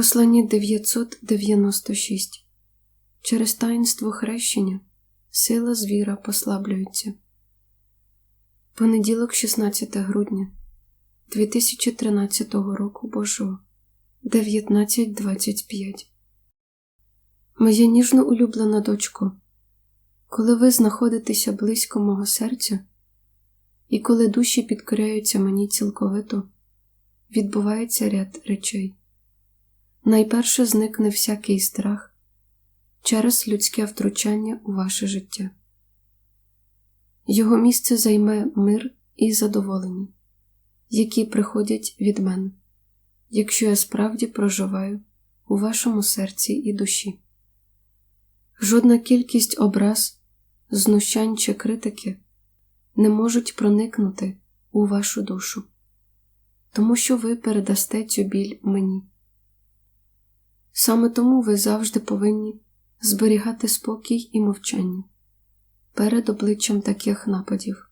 Послання 996 Через таїнство хрещення сила звіра послаблюється. Понеділок, 16 грудня 2013 року Божого 19.25 Моя ніжно улюблена дочко, коли ви знаходитеся близько мого серця, і коли душі підкоряються мені цілковито, відбувається ряд речей. Найперше зникне всякий страх через людське втручання у ваше життя. Його місце займе мир і задоволення, які приходять від мене, якщо я справді проживаю у вашому серці і душі. Жодна кількість образ, знущань чи критики не можуть проникнути у вашу душу, тому що ви передасте цю біль мені. Саме тому ви завжди повинні зберігати спокій і мовчання перед обличчям таких нападів.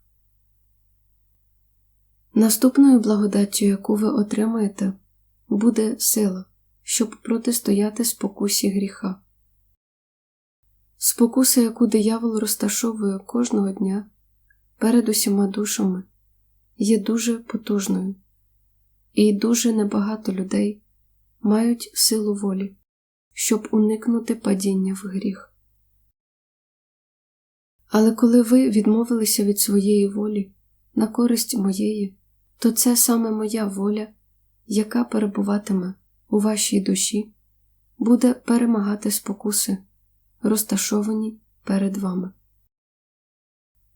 Наступною благодаттю, яку ви отримаєте, буде сила, щоб протистояти спокусі гріха. Спокуса, яку диявол розташовує кожного дня перед усіма душами, є дуже потужною, і дуже небагато людей мають силу волі, щоб уникнути падіння в гріх. Але коли ви відмовилися від своєї волі на користь моєї, то це саме моя воля, яка перебуватиме у вашій душі, буде перемагати спокуси, розташовані перед вами.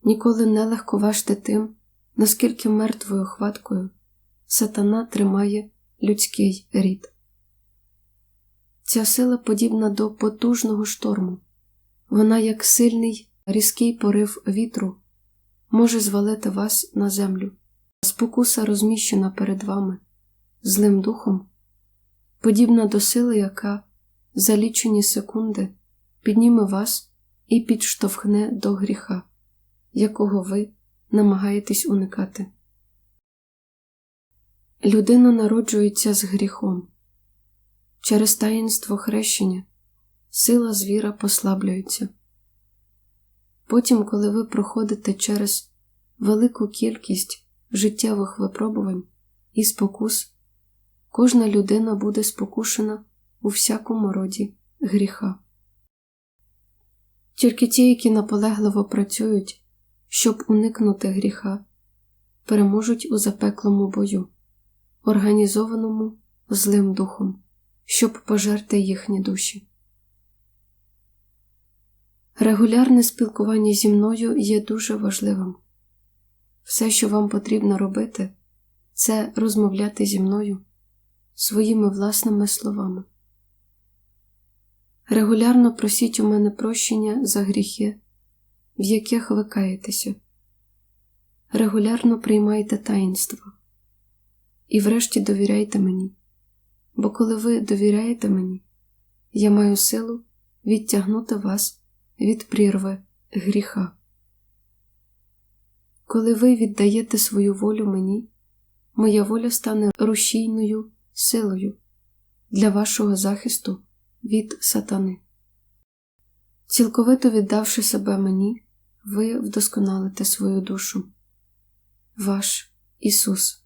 Ніколи не легковажте тим, наскільки мертвою хваткою сатана тримає людський рід. Ця сила подібна до потужного шторму, вона, як сильний різкий порив вітру, може звалити вас на землю, спокуса розміщена перед вами, злим духом, подібна до сили, яка за лічені секунди підніме вас і підштовхне до гріха, якого ви намагаєтесь уникати. Людина народжується з гріхом. Через таїнство хрещення сила звіра послаблюється. Потім, коли ви проходите через велику кількість життєвих випробувань і спокус, кожна людина буде спокушена у всякому роді гріха. Тільки ті, які наполегливо працюють, щоб уникнути гріха, переможуть у запеклому бою, організованому злим духом щоб пожерти їхні душі. Регулярне спілкування зі мною є дуже важливим. Все, що вам потрібно робити, це розмовляти зі мною своїми власними словами. Регулярно просіть у мене прощення за гріхи, в яких ви каєтеся. Регулярно приймайте таїнство і, врешті, довіряйте мені бо коли ви довіряєте мені, я маю силу відтягнути вас від прірви гріха. Коли ви віддаєте свою волю мені, моя воля стане рушійною силою для вашого захисту від сатани. Цілковито віддавши себе мені, ви вдосконалите свою душу. Ваш Ісус.